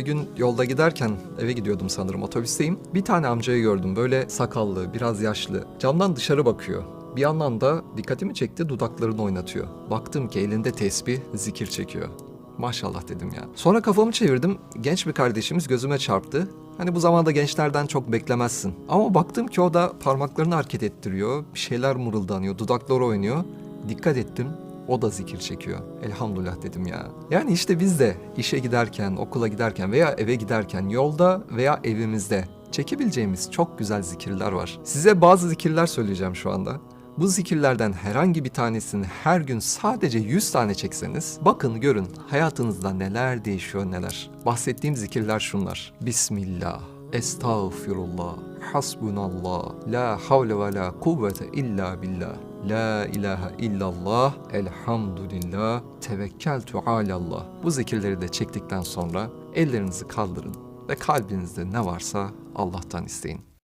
Bir gün yolda giderken eve gidiyordum sanırım otobüsteyim. Bir tane amcayı gördüm böyle sakallı, biraz yaşlı. Camdan dışarı bakıyor. Bir yandan da dikkatimi çekti dudaklarını oynatıyor. Baktım ki elinde tesbih zikir çekiyor. Maşallah dedim ya. Sonra kafamı çevirdim. Genç bir kardeşimiz gözüme çarptı. Hani bu zamanda gençlerden çok beklemezsin. Ama baktım ki o da parmaklarını hareket ettiriyor. Bir şeyler mırıldanıyor, dudakları oynuyor. Dikkat ettim. O da zikir çekiyor. Elhamdülillah dedim ya. Yani işte biz de işe giderken, okula giderken veya eve giderken, yolda veya evimizde çekebileceğimiz çok güzel zikirler var. Size bazı zikirler söyleyeceğim şu anda. Bu zikirlerden herhangi bir tanesini her gün sadece 100 tane çekseniz bakın görün hayatınızda neler değişiyor neler. Bahsettiğim zikirler şunlar. Bismillah, Estağfirullah, Hasbunallah, La havle ve la kuvvete illa billah. La ilahe illallah, elhamdülillah, tevekkeltu alallah. Bu zikirleri de çektikten sonra ellerinizi kaldırın ve kalbinizde ne varsa Allah'tan isteyin.